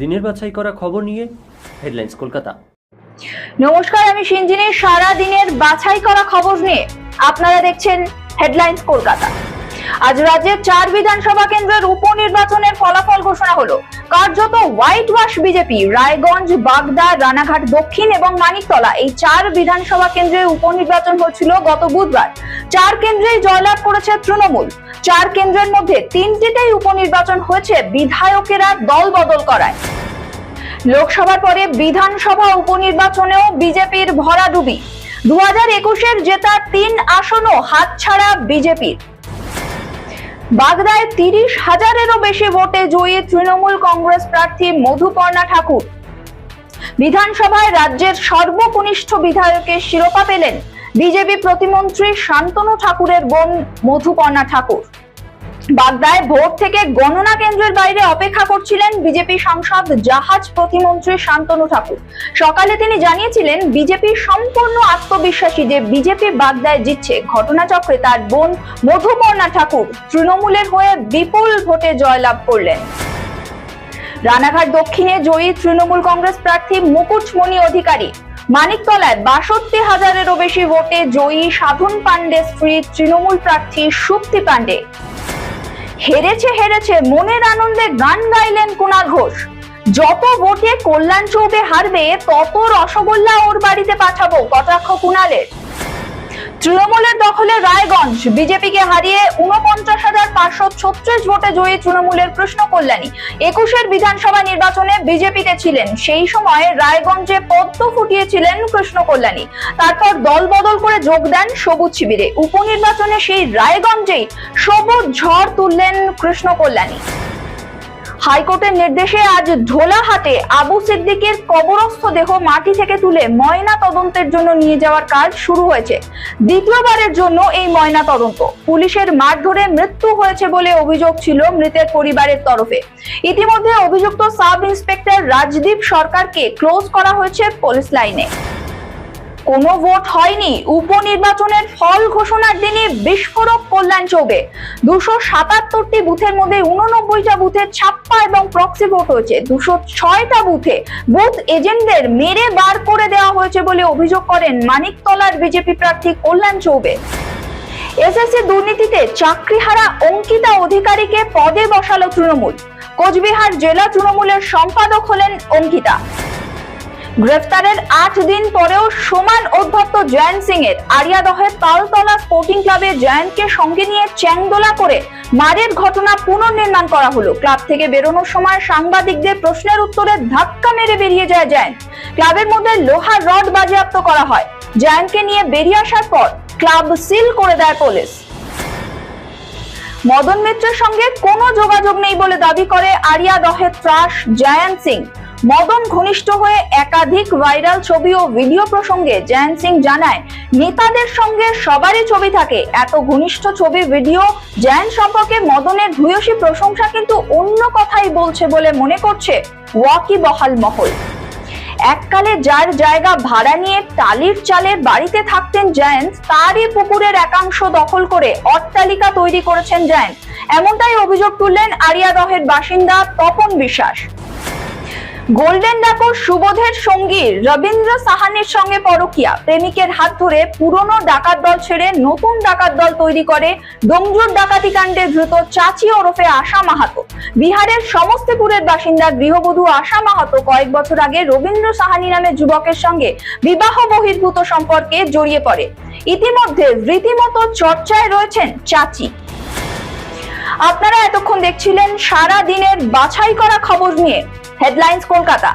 দিনের বাছাই করা খবর নিয়ে হেডলাইন্স কলকাতা। নমস্কার, আমি সিঞ্জিনী সারা দিনের বাছাই করা খবর নিয়ে। আপনারা দেখছেন হেডলাইন্স কলকাতা। আজ রাজ্যের চার বিধানসভা কেন্দ্রের উপনির্বাচনের ফলাফল ঘোষণা হলো। কার্যত white wash BJP Raiganj, Bagda, Ranaghat, দক্ষিণ এবং মানিকতলা এই চার বিধানসভা কেন্দ্রের উপনির্বাচন হচ্ছিল গত বুধবার। চার কেন্দ্রেই জয়লাভ করেছে তৃণমূল। চার কেন্দ্রের মধ্যে তিনটিতেই উপনির্বাচন হয়েছে বিধায়কেরা দল বদল করায়। লোকসভার পরে বিধানসভা উপনির্বাচনেও বিজেপির ভরাডুবি দু হাজার একুশের জেতা তিন আসনও হাতছাড়া বিজেপির বাগদায় তিরিশ হাজারেরও বেশি ভোটে জয়ী তৃণমূল কংগ্রেস প্রার্থী মধুপর্ণা ঠাকুর। বিধানসভায় রাজ্যের সর্বকনিষ্ঠ বিধায়কের শিরোপা পেলেন বিজেপি প্রতিমন্ত্রী শান্তনু ঠাকুরের বোন মধুপর্ণা ঠাকুর। বাগদায় ভোট থেকে গণনা কেন্দ্রের বাইরে অপেক্ষা করছিলেন বিজেপি সাংসদ জাহাজ প্রতিমন্ত্রী শান্তনু ঠাকুর। সকালে তিনি জানিয়েছিলেন, বিজেপি সম্পূর্ণ আত্মবিশ্বাসী যে বিজেপি বাগদায় জিতছে, ঘটনাচক্রে তার বোন মধুপর্ণা ঠাকুর তৃণমূলের হয়ে বিপুল ভোটে জয়লাভ করলেন। রানাঘাট দক্ষিণে জয়ী তৃণমূল কংগ্রেস প্রার্থী মুকুটমণি অধিকারী মানিকতলায় বাষট্টি হাজারেরও বেশি ভোটে জয়ী সাধন পান্ডে স্ত্রী তৃণমূল প্রার্থী সুপ্তি পান্ডে হেরেছে হেরেছে মনের আনন্দে গান গাইলেন কুণাল ঘোষ। যত ভোটে কল্যাণ চৌবে হারবে, তত রসগোল্লা ওর বাড়িতে পাঠাবো, কটাক্ষ কুণালের তৃণমূলের দখলে রায়গঞ্জ। বিজেপিকে হারিয়ে উনপঞ্চাশ হাজার পাঁচশো ছত্রিশ ভোটে জয়ী তৃণমূলের কৃষ্ণ কল্যাণী। একুশের বিধানসভা নির্বাচনে বিজেপিতে ছিলেন। সেই সময় রায়গঞ্জে পদ্ম ফুটিয়েছিলেন কৃষ্ণ কল্যাণী। তারপর দল বদল করে যোগ দেন সবুজ শিবিরে। উপনির্বাচনে সেই রায়গঞ্জেই সবুজ ঝড় তুললেন কৃষ্ণ কল্যাণী। হাইকোর্টের নির্দেশে আজ ঢোলাহাটে আবু সিদ্দিকের কবরস্থ দেহ মাটি থেকে তুলে ময়না তদন্তের জন্য নিয়ে যাওয়ার কাজ শুরু হয়েছে। দ্বিতীয়বারের জন্য এই ময়না তদন্ত। পুলিশের মারধরে মৃত্যু হয়েছে বলে অভিযোগ ছিল মৃতের পরিবারের তরফে। ইতিমধ্যে অভিযুক্ত সাব ইন্সপেক্টর রাজদীপ সরকারকে ক্লোজ করা হয়েছে পুলিশ লাইনে। কোনো ভোট হয়নি। উপনির্বাচনের ফল ঘোষণার দিনে বিস্ফোরক কল্যাণ চৌবে। দুশো সাতাত্তরটি বুথের মধ্যে উননব্বইটা বুথে ছাপ্পা এবং প্রক্সি ভোট হয়েছে। দুশো ছয়টা বুথে বুথ এজেন্টদের মেরে বার করে দেওয়া হয়েছে বলে অভিযোগ করেন মানিকতলার বিজেপি প্রার্থী কল্যাণ চৌবে। এসএসসি দুর্নীতিতে চাকরিহারা অঙ্কিতা অধিকারীকে পদে বসালো তৃণমূল। কোচবিহার জেলা তৃণমূলের সম্পাদক হলেন অঙ্কিতা। গ্রেফতারের আট দিন পরেও সমান অধ্যক্ষ জয়ন্ত সিং এর আরিয়াদহের তালতলা স্পোর্টিং ক্লাবে জয়ন্তকে সঙ্গে নিয়ে চ্যাংদোলা করে মারের ঘটনা পুনর্নির্মাণ করা হলো। ক্লাব থেকে বেরোনোর সময় সাংবাদিকদের প্রশ্নের উত্তরে ধাক্কা মেরে বেরিয়ে যায় জয়ন্ত। ক্লাবের মধ্যে লোহার রড বাজেয়াপ্ত করা হয়। জয়ন্তকে নিয়ে বেরিয়ে আসার পর ক্লাব সিল করে দেয় পুলিশ। মদন মিত্রের সঙ্গে কোনো যোগাযোগ নেই বলে দাবি করে আরিয়া দহের ত্রাস জয়ন্ত সিং। মদন ঘনিষ্ঠ হয়ে একাধিক ভাইরাল ছবি ও ভিডিও প্রসঙ্গে জয়ন্ত সিং জানায়, নেতাদের সঙ্গে সবারই ছবি থাকে। এত ঘনিষ্ঠ ছবি, ভিডিও জয়ন্ত সম্পর্কে মদনের ভূয়সী প্রশংসা কিন্তু অন্য কথাই বলছে বলে মনে করছে ওয়াকি বহাল মহল। এককালে যার জায়গা ভাড়া নিয়ে টালির চালের বাড়িতে থাকতেন জয়ন্ত তারই পুকুরের একাংশ দখল করে অট্টালিকা তৈরি করেছেন জয়ন্ত এমনটাই অভিযোগ তুললেন আরিয়াদহের বাসিন্দা তপন বিশ্বাস। গোল্ডেন ডাকর সুবোধের সঙ্গী রবীন্দ্র সাহানির সঙ্গে পরকিয়া। প্রেমিকের হাত ধরে পুরনো ডাকাত দল ছেড়ে নতুন ডাকাত দল তৈরি করে ডোমজুর ডাকাতি কাণ্ডে ধৃত চাচি ওরফে আশা মাহাতো। বিহারের সমস্তিপুরের বাসিন্দা গৃহবধূ আশা মাহাতো কয়েক বছর আগে রবীন্দ্র সাহানি নামে যুবকের সঙ্গে বিবাহ বহির্ভূত সম্পর্কে জড়িয়ে পড়ে। ইতিমধ্যে রীতিমতো চর্চায় রয়েছেন চাচি। আপনারা এতক্ষণ দেখছিলেন সারা দিনের বাছাই করা খবর নিয়ে। হেডলাইন্স কলকাতা